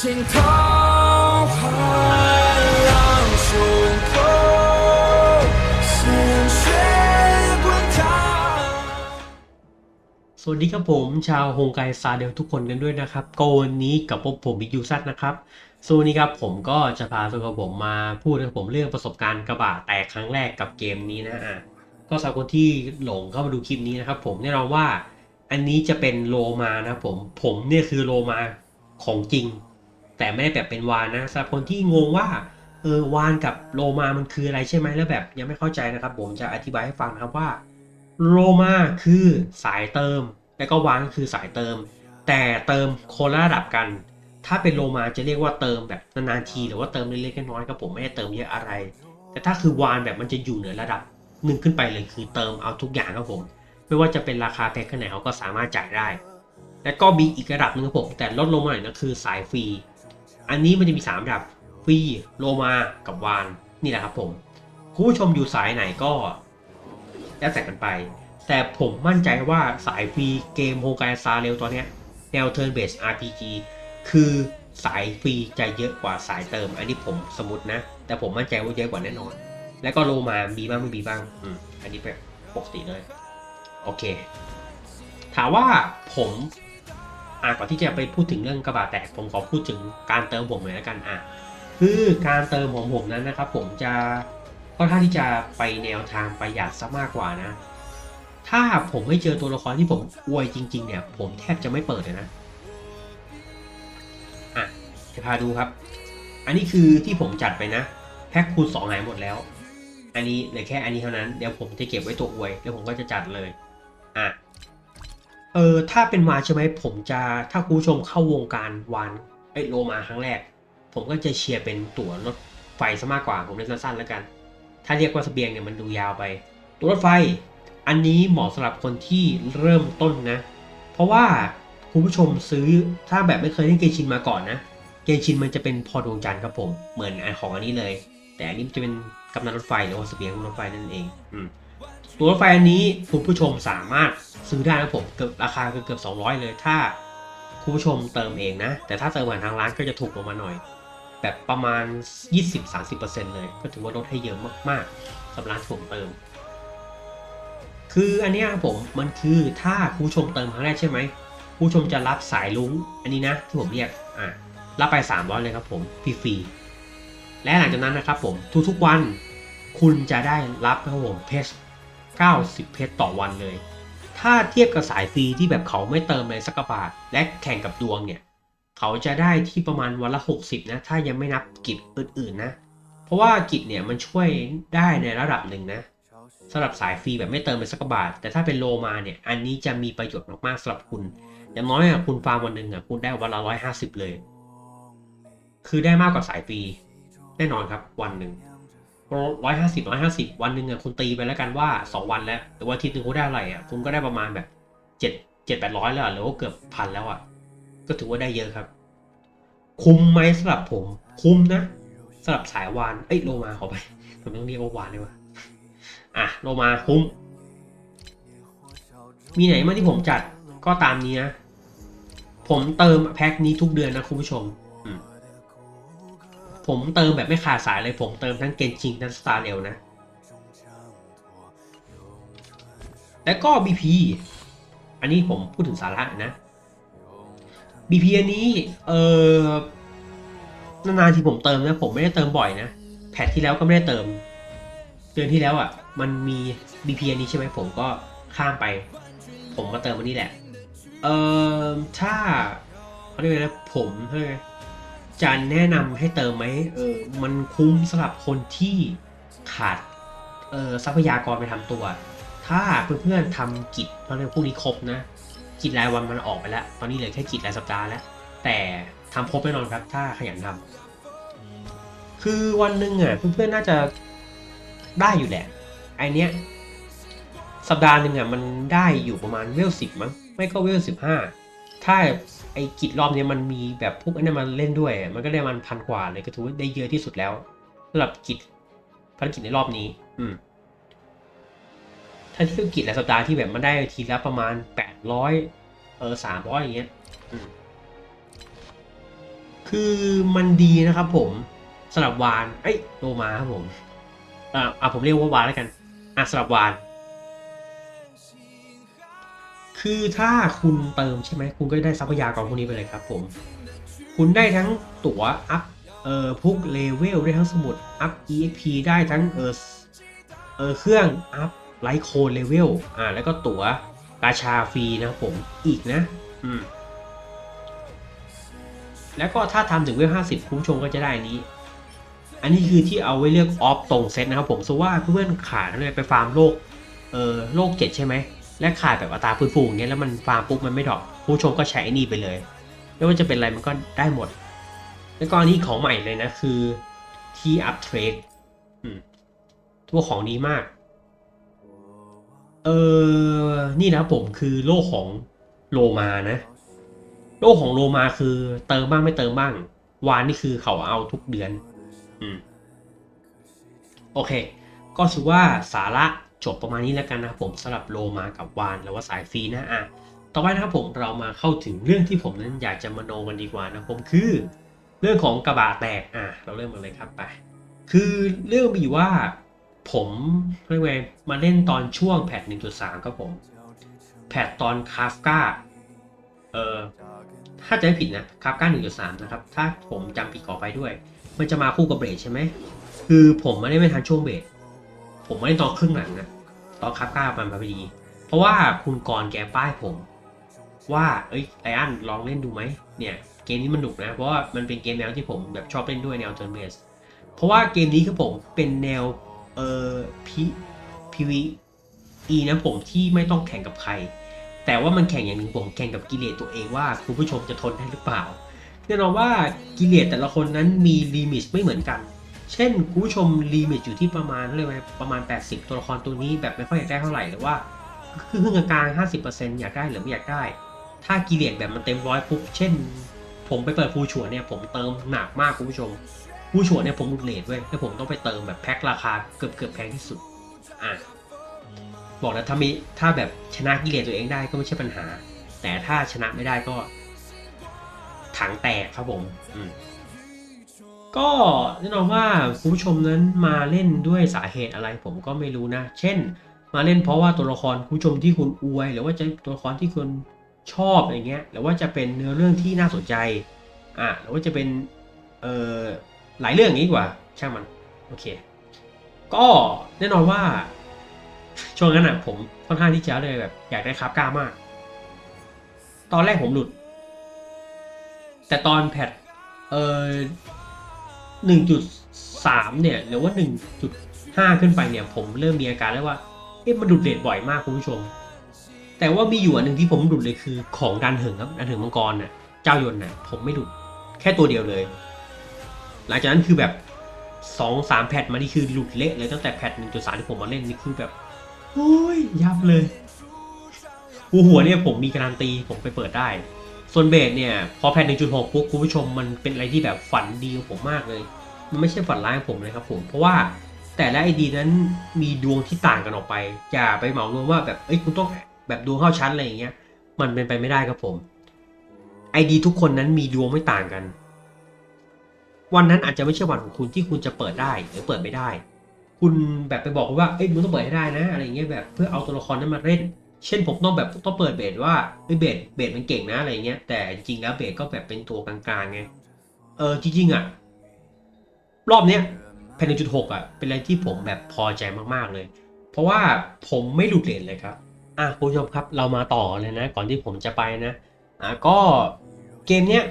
尽头，海浪胸口，鲜血滚烫。 สวัสดีครับผมชาวโฮงไกซาเดลทุกคนกันด้วยนะครับก็วันนี้กับพวกผมบิ๊กยูซัตนะครับส่วนวันนี้ครับผมก็จะพาตัวกับผมมาพูดกับผมเรื่องประสบการณ์กระบะแตกครั้งแรกกับเกมนี้นะอ่ะก็สำหรับคนที่หลงเข้ามาดูคลิปนี้นะครับผมแน่นอนว่าอันนี้จะเป็นโลมานะครับผมผมเนี่ยคือโลมาของจริง แต่ไม่ได้แบบเป็นวานนะสำหรับคนที่งงว่าเออวานกับโลมามันคืออะไรใช่ไหมแล้วแบบยังไม่เข้าใจนะครับ ผมจะอธิบายให้ฟังนะครับว่าโลมาคือสายเติม แล้วก็วานก็คือสายเติม แต่เติมคนละระดับกัน ถ้าเป็นโลมาจะเรียกว่าเติมแบบนานๆทีหรือว่าเติมเล็กๆน้อยๆครับผมไม่ได้เติมเยอะอะไร แต่ถ้าคือวานแบบมันจะอยู่เหนือระดับหนึ่งขึ้นไปเลยคือเติมเอาทุกอย่างครับผม ไม่ว่าจะเป็นราคาแพงแค่ไหนเขาก็สามารถจ่ายได้ แล้วก็มีอีกระดับหนึ่งครับผมแต่ลดลงมาหน่อยนะคือสายฟรี อันนี้มันจะมีสามระดับฟรีโลมากับวานนี่แหละครับผมคุณผู้ชมอยู่สายไหนก็แล้วแต่กันไป แต่ผมมั่นใจว่าสายฟรีเกมโฮกายซาเรลตอนเนี้ยแนว Turn Based RPG คือสายฟรีจะเยอะกว่าสายเติม อันนี้ผมสมมตินะ แต่ผมมั่นใจว่าเยอะกว่าแน่นอน แล้วก็โลมามีบ้างไม่มีบ้างอืมอันนี้เป็นปกติเลย โอเค ถามว่าผม อะก่อนที่จะไปพูดถึงเรื่องกระบะแตกผมขอพูดถึงการเติมผมหน่อยแล้วกันอะคือการเติมของผมนั้นนะครับผมจะค่อนข้างที่จะไปแนวทางประหยัดซะมากกว่านะ ถ้าผมไม่เจอตัวละครที่ผมอวยจริง ๆ เนี่ย ผมแทบจะไม่เปิดเลยนะอะจะพาดูครับ อันนี้คือที่ผมจัดไปนะ แพ็คคูณสองหายหมดแล้ว อันนี้เหลือแค่อันนี้เท่านั้นเดี๋ยวผมจะเก็บไว้ตัวอวยแล้วผมก็จะจัดเลยอะ เออถ้าเป็นวานใช่ไหมผมจะถ้าคุณผู้ชมเข้าวงการวานไอโลมาครั้งแรก ผมก็จะเชียร์เป็นตั๋วรถไฟซะมากกว่าผมเล่นสั้นๆแล้วกัน ถ้าเรียกว่าเสบียงเนี่ยมันดูยาวไป ตั๋วรถไฟ อันนี้เหมาะสำหรับคนที่เริ่มต้นนะ เพราะว่าคุณผู้ชมซื้อถ้าแบบไม่เคยเล่นเกมชินมาก่อนนะเกมชินมันจะเป็นพอดวงจันทร์ครับผมเหมือนอันของอันนี้เลย แต่อันนี้จะเป็นกำนันรถไฟหรือว่าเสบียงรถไฟนั่นเอง อืม ตัวรถไฟอันนี้คุณผู้ชมสามารถซื้อได้นะผมเกือบราคาเกือบสองร้อยเลยถ้าคุณผู้ชมเติมเองนะ แต่ถ้าเติมผ่านทางร้านก็จะถูกลงมาหน่อย แบบประมาณ 20-30%เลย ก็ถือว่าลดให้เยอะมากๆสำหรับร้านผมเติม คืออันนี้ครับผมมันคือถ้าคุณผู้ชมเติมครั้งแรกใช่ไหมคุณผู้ชมจะรับสายลุงอันนี้นะที่ผมเรียกอะรับไป300เลยครับผมฟรีๆและหลังจากนั้นนะครับผมทุกๆวันคุณจะได้รับครับผมเพชร 90 เพชรต่อวันเลย ถ้าเทียบกับสายฟรีที่แบบเขาไม่เติมเลยสักบาท และแข่งกับดวงเนี่ย เขาจะได้ที่ประมาณวันละ 60 นะ ถ้ายังไม่นับกิจอื่นๆนะ เพราะว่ากิจเนี่ยมันช่วยได้ในระดับหนึ่งนะสำหรับสายฟรีแบบไม่เติมเป็นสักบาท แต่ถ้าเป็นโลมาเนี่ย อันนี้จะมีประโยชน์มากๆสำหรับคุณ อย่างน้อยอะคุณฟาร์มวันหนึ่งอะคุณได้วันละร้อยห้าสิบเลย คือได้มากกว่าสายฟรีแน่นอนครับวันหนึ่ง ร้อยห้าสิบร้อยห้าสิบวันหนึ่งอะคุณตีไปแล้วกันว่าสองวันแล้วหรือว่าทิตย์หนึ่งคุณได้อะไรอะคุณก็ได้ประมาณแบบเจ็ดเจ็ดแปดร้อยแล้วหรือว่าเกือบพันแล้วอะ ก็ถือว่าได้เยอะครับ คุ้มไหมสำหรับผม คุ้มนะสำหรับสายวานเอ้ยโลมาขอไปผมต้องเรียกว่าวานเลยวะอะโลมาคุ้ม มีไหนมาที่ผมจัดก็ตามนี้นะผมเติมแพ็คนี้ทุกเดือนนะคุณผู้ชม ผมเติมแบบไม่ขาดสายเลยผมเติมทั้งเกนจิงทั้งสตาร์เรลนะ แล้วก็ BP อันนี้ผมพูดถึงสาระนะ BP อันนี้เออนานๆที่ผมเติมนะผมไม่ได้เติมบ่อยนะ แพทที่แล้วก็ไม่ได้เติม เดือนที่แล้วอะ มันมี BP อันนี้ใช่ไหมผมก็ข้ามไป ผมมาเติมอันนี้แหละ เออถ้าเขาเรียกว่าไงนะผมเฮ้ย จะแนะนำให้เติมไหมเออมันคุ้มสำหรับคนที่ขาดเออทรัพยากรไปทำตัว ถ้าเพื่อนๆทำกิจเพราะในพวกนี้ครบนะ กิจรายวันมันออกไปแล้ว ตอนนี้เหลือแค่กิจรายสัปดาห์แล้ว แต่ทำครบแน่นอนครับ ถ้าขยันทำ คือวันหนึ่งอะเพื่อนๆน่าจะได้อยู่แหละไอเนี้ยสัปดาห์หนึ่งอะมันได้อยู่ประมาณเวลสิบมั้งไม่ก็เวลสิบห้า ถ้าไอกิจรอบเนี้ยมันมีแบบพวกอันนี้มาเล่นด้วย มันก็ได้มันพันกว่าเลยก็ถือว่าได้เยอะที่สุดแล้วสำหรับกิจภารกิจในรอบนี้ อืมถ้าที่กิจและสัปดาห์ที่แบบมันได้ทีละประมาณแปดร้อยเออสามร้อยอย่างเงี้ยคือมันดีนะครับผมสำหรับวาน เอ้ยโลมาครับผมอ่าอะผมเรียกว่าวานแล้วกัน อะสำหรับวาน คือถ้าคุณเติมใช่ไหมคุณก็ได้ทรัพยากรพวกนี้ไปเลยครับผม คุณได้ทั้งตั๋วอัพเอ่อพวกเลเวลได้ทั้งสมุดอัพ EXP ได้ทั้งเออเออเครื่องอัพไลท์โคนเลเวลอ่าแล้วก็ตั๋วกาชาฟรีนะผมอีกนะอืมแล้วก็ถ้าทำถึงเวล50คุณชมก็จะได้นี้ อันนี้คือที่เอาไว้เลือกออฟตรงเซตนะครับผมสมว่าเพื่อนขาดเลยไปฟาร์มโลกเออโลก7ใช่ไหม และขาดแบบอัตราพื้นฟูอย่างเงี้ยแล้วมันฟาร์มปุ๊บมันไม่ดรอปผู้ชมก็ใช้ไอ้นี่ไปเลย ไม่ว่าจะเป็นอะไรมันก็ได้หมด แล้วก็อันนี้ของใหม่เลยนะคือที่อัพเทรดตัวของดีมาก เออนี่นะผมคือโลกของโลมานะ โลกของโลมาคือเติมบ้างไม่เติมบ้าง วานนี่คือเขาเอาทุกเดือน อืม โอเค ก็ถือว่าสาระ จบประมาณนี้แล้วกันนะครับผมสำหรับโลมากับวานหรือว่าสายฟรีนะอะต่อไปนะครับผมเรามาเข้าถึงเรื่องที่ผมนั้นอยากจะมโนกันดีกว่านะผมคือ เรื่องของกระบะแตกอะเราเริ่มกันเลยครับไป คือเรื่องมีว่าผมเรียกว่าไงมาเล่นตอนช่วงแพท 1.3 ครับผม แพทตอนคาฟกาเอ่อถ้าจะไม่ผิดนะคาฟกา1.3 นะครับ ถ้าผมจำผิดขอไปด้วย มันจะมาคู่กับเบรดใช่ไหมคือผมไม่ได้ไม่ทันช่วงเบรด ผมไม่ได้ตอนครึ่งหลังนะตอนคาฟกามันมาพอดี เพราะว่าคุณกรแกป้ายผม ว่าเอ้ยไออันลองเล่นดูไหมเนี่ยเกมนี้มันหนุกนะ เพราะว่ามันเป็นเกมแนวที่ผมแบบชอบเล่นด้วยแนวเทิร์เบสเพราะว่าเกมนี้คือผมเป็นแนวเอ่อพีพีวีอีนะผมที่ไม่ต้องแข่งกับใคร แต่ว่ามันแข่งอย่างหนึ่งผมแข่งกับกิเลสตัวเองว่าคุณผู้ชมจะทนได้หรือเปล่าแน่นอนว่ากิเลสแต่ละคนนั้นมีลิมิตไม่เหมือนกัน เช่นคุณผู้ชมลิมิตอยู่ที่ประมาณเรียกว่าประมาณ 80 ตัวละครตัวนี้แบบไม่ค่อยอยากได้เท่าไหร่หรือว่าครึ่งกลางๆ50%อยากได้หรือไม่อยากได้ ถ้ากิเลสแบบมันเต็มร้อยปุ๊บเช่น ผมไปเปิดฟูชัวเนี่ยผมเติมหนักมากคุณผู้ชมผู้ฉวเนี่ยผมหลุดเลทเว้ยแล้วผมต้องไปเติมแบบแพ็คราคาเกือบเกือบแพงที่สุดอะบอกแล้วถ้ามีถ้าแบบชนะกิเลสตัวเองได้ก็ไม่ใช่ปัญหา แต่ถ้าชนะไม่ได้ก็ ถังแตกครับผม อืม ก็แน่นอนว่าคุณผู้ชมนั้นมาเล่นด้วยสาเหตุอะไรผมก็ไม่รู้นะ เช่น มาเล่นเพราะว่าตัวละครคุณผู้ชมที่คุณอวย หรือว่าจะตัวละครที่คุณชอบอย่างเงี้ยหรือว่าจะเป็นเนื้อเรื่องที่น่าสนใจอะหรือว่าจะเป็นเอ่อหลายเรื่องอย่างนี้กว่า ช่างมันโอเค ก็แน่นอนว่า ช่วงนั้นอะผมค่อนข้างที่จะเลยแบบ อยากได้คราฟกล้ามาก ตอนแรกผมหลุด แต่ตอนแพทเอ่อ หนึ่งจุดสามเนี่ย หรือว่าหนึ่งจุดห้าขึ้นไปเนี่ย ผมเริ่มมีอาการแล้วว่า เอ๊ะมันหลุดเดทบ่อยมากคุณผู้ชม แต่ว่ามีอยู่อันหนึ่งที่ผมหลุดเลยคือของดันเหิงครับดันเหิงมังกรน่ะเจ้ายนน่ะผมไม่หลุดแค่ตัวเดียวเลย หลังจากนั้นคือแบบสองสามแพทมานี่คือหลุดเละเลยตั้งแต่แพทหนึ่งจุดสามที่ผมมาเล่นนี่คือแบบโอ้ยยับเลย หัวหัวเนี่ยผมมีการันตีผมไปเปิดได้ ส่วนเบสเนี่ย พอแพทหนึ่งจุดหกปุ๊บคุณผู้ชมมันเป็นอะไรที่แบบฝันดีของผมมากเลย มันไม่ใช่ฝันร้ายของผมเลยครับผม เพราะว่าแต่ละไอดีนั้นมีดวงที่ต่างกันออกไป อย่าไปเหมารวมว่าแบบเอ้ยคุณต้องแบบดวงเข้าชั้นอะไรอย่างเงี้ย มันเป็นไปไม่ได้ครับผมไอดีทุกคนนั้นมีดวงไม่ต่างกัน วันนั้นอาจจะไม่ใช่วันของคุณที่คุณจะเปิดได้หรือเปิดไม่ได้ คุณแบบไปบอกว่าเอ้ยมึงต้องเปิดให้ได้นะ อะไรเงี้ยแบบเพื่อเอาตัวละครนั้นมาเล่น เช่นผมต้องแบบต้องเปิดเบสว่าเอ้ยเบสเบสมันเก่งนะอะไรเงี้ยแต่จริงๆแล้วเบสก็แบบเป็นตัวกลางๆไงเออจริงๆอะ รอบเนี้ยแพนจุดหกอะ เป็นอะไรที่ผมแบบพอใจมากๆเลย เพราะว่าผมไม่หลุดเลนเลยครับ อะคุณผู้ชมครับเรามาต่อเลยนะ ก่อนที่ผมจะไปนะอะก็เกมเนี้ย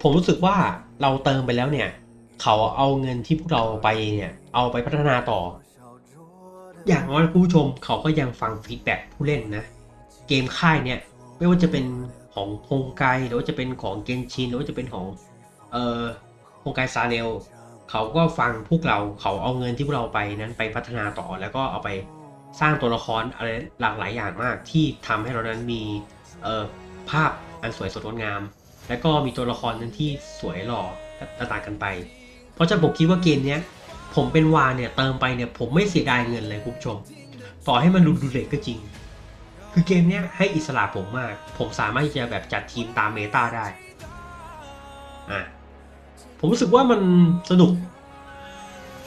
ผมรู้สึกว่าเราเติมไปแล้วเนี่ย เขาเอาเงินที่พวกเราไปเนี่ย เอาไปพัฒนาต่อ อย่างน้อยผู้ชมเขาก็ยังฟังฟีดแบ็ผู้เล่นนะ เกมค่ายเนี่ยไม่ว่าจะเป็นของฮงไกหรือว่าจะเป็นของเกนชินหรือว่าจะเป็นของเอ่อฮงไกซาเนลเขาก็ฟังพวกเราเขาเอาเงินที่พวกเราไปนั้นไปพัฒนาต่อแล้วก็เอาไปสร้างตัวละครอะไรหลากหลายอย่างมาก ที่ทำให้เรานั้นมีเอ่อภาพอันสวยสดงดงาม แล้วก็มีตัวละครนั้นที่สวยหล่อต่างกันไป เพราะฉะนั้นผมคิดว่าเกมเนี้ย ผมเป็นวานเนี่ยเติมไปเนี่ยผมไม่เสียดายเงินเลยคุณผู้ชม ต่อให้มันรุนดูเล็กก็จริง คือเกมเนี้ยให้อิสระผมมาก ผมสามารถที่จะแบบจัดทีมตามเมตาได้อะผมรู้สึกว่ามันสนุก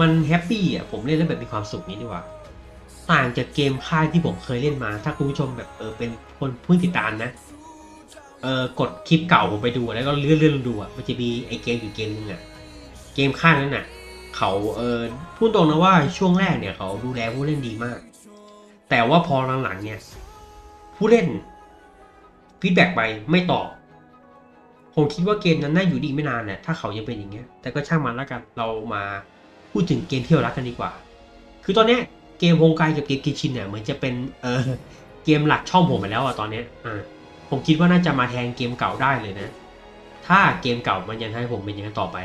มันแฮปปี้อะผมเล่นแล้วแบบมีความสุขนี้ดีกว่า ต่างจากเกมค่ายที่ผมเคยเล่นมา ถ้าคุณผู้ชมแบบเออเป็นคนผู้ติดตามนะเออกดคลิปเก่าผมไปดูแล้วก็เลื่อนเลื่อนดูอะมันจะมีไอเกมอยู่เกมนึงอะ เกมค่ายนั้นน่ะ เขาเออพูดตรงนะว่าช่วงแรกเนี่ยเขาดูแลผู้เล่นดีมาก แต่ว่าพอหลังๆเนี่ย ผู้เล่นฟีดแบ็กไปไม่ตอบผมคิดว่าเกมนั้นน่าอยู่ดีไม่นานเนี่ยถ้าเขายังเป็นอย่างเงี้ยแต่ก็ช่างมันแล้วกันเรามาพูดถึงเกมที่เรารักกันดีกว่า คือตอนเนี้ยเกมโฮงไกกับเกมกิชินเนี่ยเหมือนจะเป็นเออเกมหลักช่องผมไปแล้วอะตอนเนี้ยอ่าผมคิดว่าน่าจะมาแทนเกมเก่าได้เลยนะ ถ้าเกมเก่ามันยังให้ผมเป็นอย่างนั้นต่อไป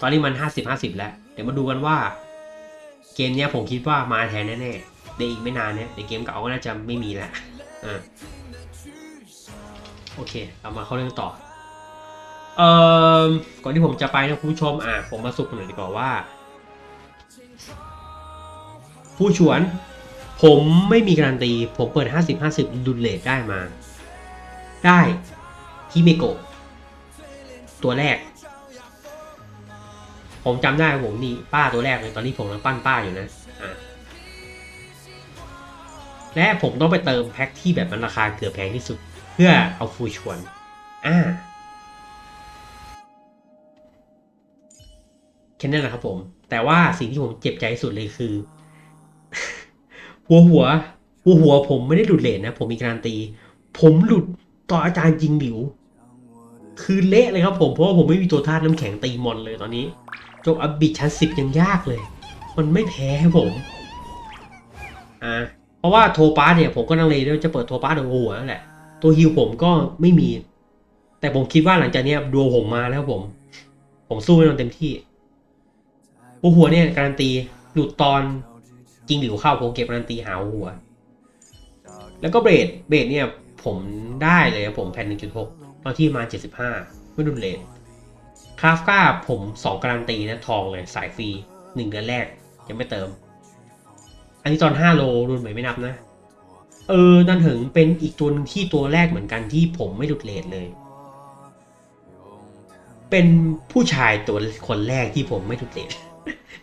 ตอนนี้มันห้าสิบห้าสิบแล้ว ดี๋ยวมาดูกันว่า เกมเนี้ยผมคิดว่ามาแทนแน่ๆในอีกไม่นานเนี่ยในเกมเก่าก็น่าจะไม่มีแหล้วอ่าโอเคเรามาเข้าเรื่องต่อเอ่อก่อนที่ผมจะไปนะคุณผู้ชมอะผมมาสุกหน่อยดีกว่าว่า ผู้ชวน ผมไม่มีการันตี ผมเปิด 50 50ดุลเลทได้มา ได้ฮิเมโกะตัวแรก ผมจำได้ผมนี่ป้าตัวแรกเลยตอนนี้ผมกำลังปั้นป้าอยู่นะและผมต้องไปเติมแพ็คที่แบบมันราคาเกือบแพงที่สุด เพื่อเอาฟูชวน อ่าแค่นั้นแหละครับผม แต่ว่าสิ่งที่ผมเจ็บใจสุดเลยคือ หัวหัว หัวหัวผมไม่ได้หลุดเลนนะ ผมมีการันตี ผมหลุดต่ออาจารย์จริงหลิว คือเละเลยครับผม เพราะว่าผมไม่มีตัวธาตุน้ำแข็งตีมอนเลยตอนนี้ จบอัพบิชั้นสิบยังยากเลย มันไม่แพ้ให้ผมอ่าเพราะว่าโทปาสเนี่ยผมก็นังเลด้วยจะเปิดโทปาสโดหัวนั่นแหละ ตัวฮิวผมก็ไม่มี แต่ผมคิดว่าหลังจากนี้ดวผมมาแล้วผม ผมสู้ให้มันเต็มที่หัวหัวเนี่ยการันตีหลุดตอนจริงหรือเข้าผมเก็บการันตีหาหัว แล้วก็เบรดเบรดเนี่ยผมได้เลยผมแผ่นหนึ่งจุดหกตอนที่มาเจ็ดสิบห้าไม่ดุนเลน คราฟก้าผมสองการันตีนะทองเลยสายฟรีหนึ่งเดือนแรก ยังไม่เติม อันนี้ตอนห้าโลรุ่นใหม่ไม่นับนะ เออนั่นถึงเป็นอีกตัวนึงที่ตัวแรกเหมือนกันที่ผมไม่หลุดเลทเลย เป็นผู้ชายตัวคนแรกที่ผมไม่หลุดเลท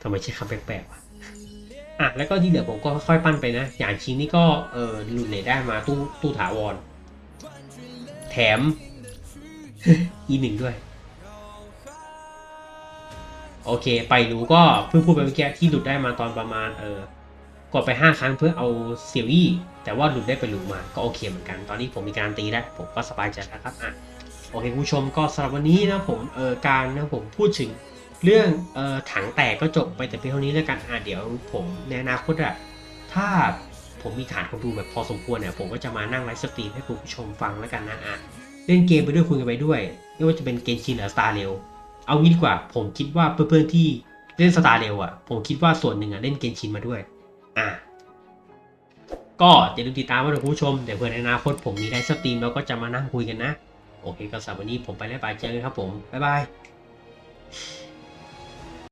ทำไมใช้คำแปลกๆวะอะแล้วก็ที่เหลือผมก็ค่อยๆปั้นไปนะ อย่างชิ้นนี้ก็เออหลุดเลทได้มาตู้ตู้ถาวร แถมอีหนึ่งด้วย โอเค ไปหนูก็เพิ่งพูดไปเมื่อกี้ที่หลุดได้มาตอนประมาณเออกดไปห้าครั้งเพื่อเอาเซียวอี้แต่ว่าหลุดได้ไปหลุดมาก็โอเคเหมือนกัน ตอนนี้ผมมีการตีแล้วผมก็สบายใจแล้วครับอะโอเคผู้ชมก็สำหรับวันนี้นะผมเออการนะผมพูดถึงเรื่องเออถังแตกก็จบไปแต่เพียงเท่านี้แล้วกันอะเดี๋ยวผมในอนาคตอะถ้าผมมีฐานคนดูแบบพอสมควรเนี่ยผมก็จะมานั่งไลฟ์สตรีมให้คุณผู้ชมฟังแล้วกันนะอะเล่นเกมไปด้วยคุยกันไปด้วย ไม่ว่าจะเป็นเกมชินหรือสตาร์เรล เอางี้ดีกว่า ผมคิดว่าเพื่อนๆที่เล่นสตาร์เร็วอะ ผมคิดว่าส่วนหนึ่งอะเล่นเกนชินมาด้วย อะ ก็อย่าลืมติดตามไว้นะคุณผู้ชม เดี๋ยวเพื่อนในอนาคตผมมีไลฟ์สตรีมเราก็จะมานั่งคุยกันนะ โอเคก็สำหรับวันนี้ผมไปแล้วบายเจอกันครับผม บ๊ายบาย